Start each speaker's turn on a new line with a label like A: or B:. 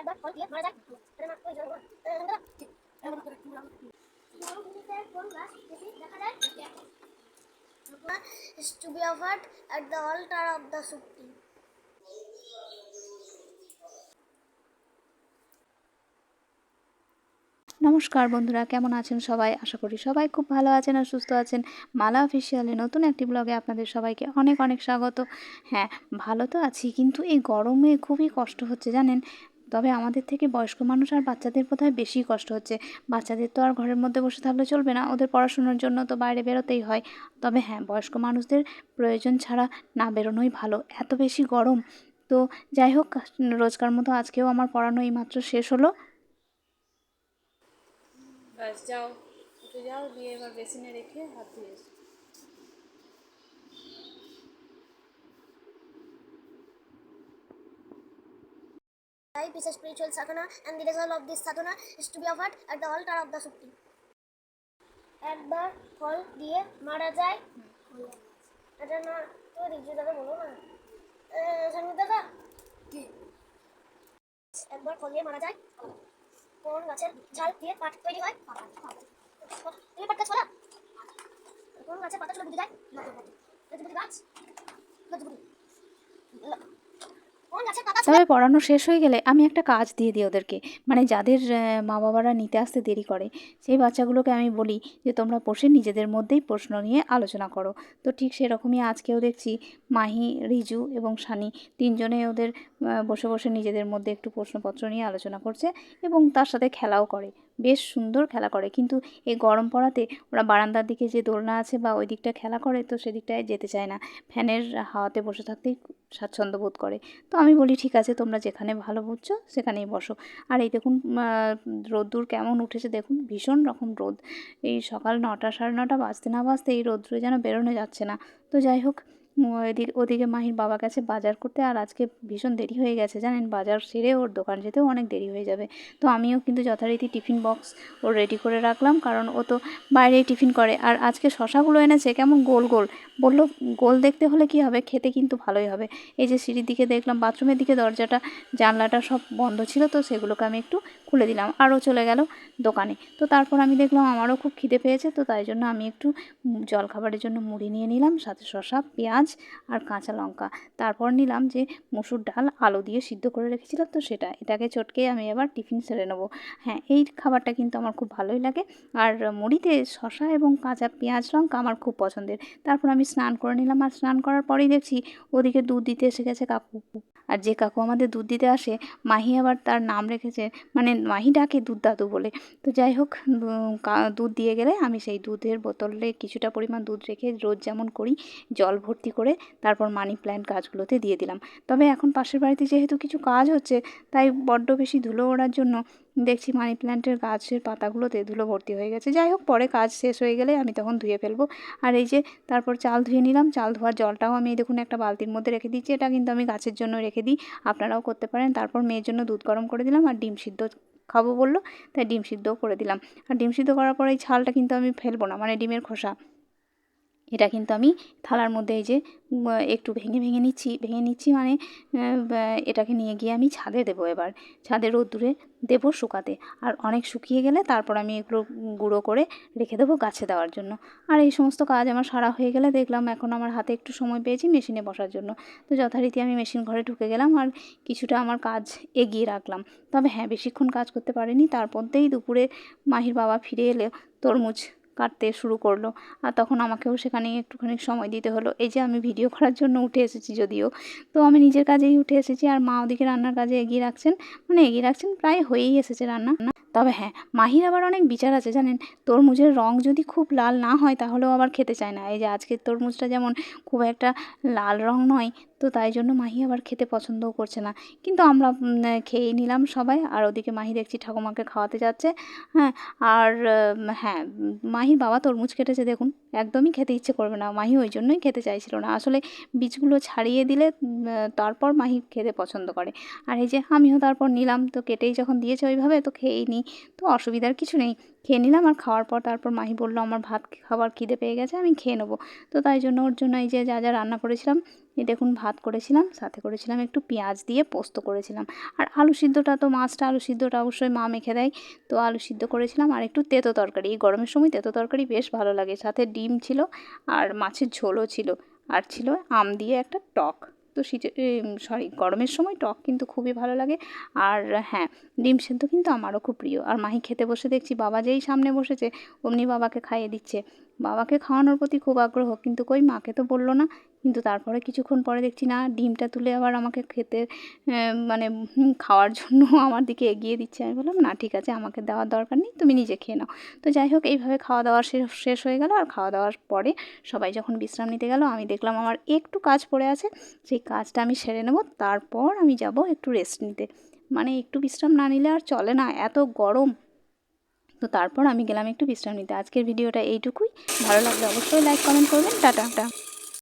A: একবার ফল দিয়ে মারা যায়.
B: নমস্কার বন্ধুরা, কেমন আছেন সবাই? আশা করি সবাই খুব ভালো আছেন আর সুস্থ আছেন। মালা অফিসিয়ালে নতুন একটি ব্লগে আপনাদের সবাইকে অনেক অনেক স্বাগত। হ্যাঁ ভালো তো আছি, কিন্তু এই গরমে খুবই কষ্ট হচ্ছে, জানেন? তবে আমাদের থেকে বয়স্ক মানুষ আর বাচ্চাদের বোধহয় বেশি কষ্ট হচ্ছে। বাচ্চাদের তো আর ঘরের মধ্যে বসে থাকলে চলবে না, ওদের পড়াশোনার জন্য তো বাইরে বেরোতেই হয়। তবে হ্যাঁ বয়স্ক মানুষদের প্রয়োজন ছাড়া না বেরোনোই ভালো। এত বেশি গরম, তো যাই হোক, রোজকার মতো আজকেও আমার পড়ানো এইমাত্র শেষ হলো।
C: ব্যাস, যাও যাও, দিয়ে এবার বেসিনে রেখে হাত ধুয়ে
A: Life is a spiritual sadhana, and the result of this sadhana is to be offered at the altar of the Supreme. একবার ফল দিয়ে মারা যায়। এটা না তো রিজু দাদা বলো না। সংগীত দাদা? একবার ফল দিয়ে মারা যায়। কোন গাছের ঝাল দিয়ে পাট তৈরি হয়? তুমি পাটটা ছড়া কোন গাছের পাতা ছিল বুঝে যায়? গাছ লজবুদি কোন গাছের পাতা
B: তবে পড়ানো শেষ হয়ে গেলে আমি একটা কাজ দিয়ে দিই ওদেরকে। মানে যাদের মা বাবারা নিতে আসতে দেরি করে, সেই বাচ্চাগুলোকে আমি বলি যে, তোমরা বসে নিজেদের মধ্যেই প্রশ্ন নিয়ে আলোচনা করো। তো ঠিক সেরকমই আজকেও দেখছি মাহি, রিজু এবং সানি তিনজনে ওদের বসে বসে নিজেদের মধ্যে একটু প্রশ্নপত্র নিয়ে আলোচনা করছে এবং তার সাথে খেলাও করে। বেশ সুন্দর খেলা করে। কিন্তু এই গরম পড়াতে ওরা বারান্দার দিকে যে দোলনা আছে বা ওই দিকটা খেলা করে, তো সেদিকটায় যেতে চায় না। ফ্যানের হাওয়াতে বসে থাকতেই স্বাচ্ছন্দ্য বোধ করে। তো আমি বলি, ঠিক আছে, তোমরা যেখানে ভালো বুঝছ, সেখানেই বসো। আর এই দেখুন রোদ্দুর কেমন উঠেছে, দেখুন, ভীষণ রকম রোদ। এই সকাল নটা, সাড়ে নটা বাজতে না বাজতে এই রোদ্দুরে যেন বেরোনো যাচ্ছে না। তো যাই হোক এদিকে, ওদিকে মাহির বাবা গেছে বাজার করতে আর আজকে ভীষণ দেরি হয়ে গেছে, জানেন? বাজার সেরে ওর দোকান যেতেও অনেক দেরি হয়ে যাবে। তো আমিও কিন্তু যথারীতি টিফিন বক্স ওর রেডি করে রাখলাম, কারণ ও তো বাইরেই টিফিন করে। আর আজকে শশাগুলো এনেছে, কেমন গোল গোল। বলল, গোল দেখতে হলে কি হবে? খেতে কিন্তু ভালোই হবে। এই যে সিঁড়ির দিকে দেখলাম, বাথরুমের দিকে দরজাটা, জানলাটা সব বন্ধ ছিল তো সেগুলোকে আমি একটু খুলে দিলাম, আরও চলে গেল দোকানে। তো তারপর আমি দেখলাম, আমারও খুব খিদে পেয়েছে, তো তাই জন্য আমি একটু জলখাবারের জন্য মুড়ি নিয়ে নিলাম, সাথে শসা, পেঁয়াজ আর কাঁচা লঙ্কা। তারপর নিলাম যে মুসুর ডাল, আলু দিয়ে সিদ্ধ করে রেখেছিলাম তো সেটা। এটাকে চটকে আমি এবার টিফিন সেরে নেব। হ্যাঁ এই খাবারটা কিন্তু আমার খুব ভালোই লাগে। আর মুড়িতে শসা এবং কাঁচা পেঁয়াজ, লঙ্কা আমার খুব পছন্দের। তারপর আমি স্নান করে নিলাম। আর স্নান করার পরেই দেখছি ওদিকে দুধ দিতে এসে গেছে কাকু। আর যে কাকু আমাদের দুধ দিতে আসে, মাহি আবার তার নাম রেখেছে মানে মাহি ডাকে দুধ দাদু বলে। তো যাই হোক দুধ দিয়ে গেলে আমি সেই দুধের বোতলে কিছুটা পরিমাণ দুধ রেখে রোজ যেমন করি, জল ভর্তি করে তারপর মানি প্ল্যান্ট গাছগুলোতে দিয়ে দিলাম। তবে এখন পাশের বাড়িতে যেহেতু কিছু কাজ হচ্ছে, তাই বড্ড বেশি ধুলো ওড়ার জন্য দেখছি মানি প্ল্যান্টের গাছের পাতাগুলোতে ধুলো ভর্তি হয়ে গেছে। যাই হোক, পরে কাজ শেষ হয়ে গেলে আমি তখন ধুয়ে ফেলব। আর এই যে তারপর চাল ধুয়ে নিলাম, চাল ধোয়ার জলটাও আমি দেখুন একটা বালতির মধ্যে রেখে দিচ্ছি। এটা কিন্তু আমি গাছের জন্য রেখে দিই, আপনারাও করতে পারেন। তারপর মেয়ের জন্য দুধ গরম করে দিলাম আর ডিম সিদ্ধ খাব বলল, তাই ডিম সিদ্ধও করে দিলাম। আর ডিম সিদ্ধ করার পর এই ছালটা কিন্তু আমি ফেলব না মানে ডিমের খোসা। এটা কিন্তু আমি থালার মধ্যে এই যে একটু ভেঙে ভেঙে নিচ্ছি ভেঙে নিচ্ছি মানে এটাকে নিয়ে গিয়ে আমি ছাদে দেবো এবার। ছাদে রোদ্দুরে দেবো শুকাতে। আর অনেক শুকিয়ে গেলে তারপর আমি এগুলো গুঁড়ো করে রেখে দেবো গাছে দেওয়ার জন্য। আর এই সমস্ত কাজ আমার সারা হয়ে গেলে দেখলাম এখন আমার হাতে একটু সময় পেয়েছি মেশিনে বসার জন্য। তো যথারীতি আমি মেশিন ঘরে ঢুকে গেলাম আর কিছুটা আমার কাজ এগিয়ে রাখলাম। তবে হ্যাঁ বেশিক্ষণ কাজ করতে পারিনি। তার মধ্যেই দুপুরে মাহির বাবা ফিরে এলে তরমুজ কাটতে শুরু করল। আর তখন আমাকেও সেখানে একটুখানি সময় দিতে হলো। এই যে আমি ভিডিও করার জন্য উঠে এসেছি যদিও। তো আমি নিজের কাজেই উঠে এসেছি আর মা ওদিকে রান্নার কাজে এগিয়ে রাখছেন। মানে এগিয়ে রাখছেন, প্রায় হয়েই এসেছে রান্না। তবে হ্যাঁ মাহির আবার অনেক বিচার আছে জানেন? তরমুজের রং যদি খুব লাল না হয় তাহলেও আবার খেতে চায় না। এই যে আজকের তরমুজটা যেমন খুব একটা লাল রং নয়, তো তাই জন্য মাহি আবার খেতে পছন্দও করছে না। কিন্তু আমরা খেয়েই নিলাম সবাই। আর ওদিকে মাহি দেখছি ঠাকুমাকে খাওয়াতে যাচ্ছে। হ্যাঁ আর হ্যাঁ মাহির বাবা তরমুজ কেটেছে, দেখুন। একদমই খেতে ইচ্ছে করবে না। মাহি ওই জন্যই খেতে চাইছিল না। আসলে বীজগুলো ছাড়িয়ে দিলে তারপর মাহি খেতে পছন্দ করে। আর এই যে আমিও তারপর নিলাম। তো কেটেই যখন দিয়েছে ওইভাবে, তো খেয়েই নিই তো অসুবিধার কিছু নেই। খেয়ে নিলাম আর খাওয়ার পর তারপর মাহি বলল, আমার ভাত খাবার খিদে পেয়ে গেছে, আমি খেয়ে নেব। তো তাই জন্য ওর জন্য এই যে যা যা রান্না করেছিলাম এই দেখুন ভাত করেছিলাম, সাথে করেছিলাম একটু পেঁয়াজ দিয়ে পোস্ত করেছিলাম। আর আলু সিদ্ধটা তো মাছটা আলু সিদ্ধটা অবশ্যই মা মেখে দেয়। তো আলু সিদ্ধ করেছিলাম আর একটু তেতো তরকারি। এই গরমের সময় তেতো তরকারি বেশ ভালো লাগে। সাথে ডিম ছিল আর মাছের ঝোলও ছিল। আর ছিল আম দিয়ে একটা টক। তো সরি গরমের সময় টক কিন্তু খুবই ভালো লাগে। আর হ্যাঁ ডিম সেদ্ধ কিন্তু আমারও খুব প্রিয়। আর মাহি খেতে বসে দেখছি, বাবা যেই সামনে বসেছে, অমনি বাবাকে খাইয়ে দিচ্ছে। বাবাকে খাওয়ানোর প্রতি খুব আগ্রহ, কিন্তু কই মাকে তো বলল না। কিন্তু তারপরে কিছুক্ষণ পরে দেখছি, না, ডিমটা তুলে আবার আমাকে খেতে মানে খাওয়ার জন্য আমার দিকে এগিয়ে দিচ্ছে। আমি বললাম, না, ঠিক আছে, আমাকে দেওয়ার দরকার নেই, তুমি নিজে খেয়ে নাও। তো যাই হোক, এইভাবে খাওয়া দাওয়া শেষ শেষ হয়ে গেল। আর খাওয়া দাওয়ার পরে সবাই যখন বিশ্রাম নিতে গেল, আমি দেখলাম আমার একটু কাজ পড়ে আছে। সেই কাজটা আমি সেরে নেব, তারপর আমি যাব একটু রেস্ট নিতে। মানে একটু বিশ্রাম না নিলে আর চলে না, এত গরম। তো তারপর আমি গেলাম একটু বিশ্রাম নিতে। আজকের ভিডিওটা এইটুকুই। ভালো লাগলে অবশ্যই লাইক কমেন্ট করবেন। Tata tata.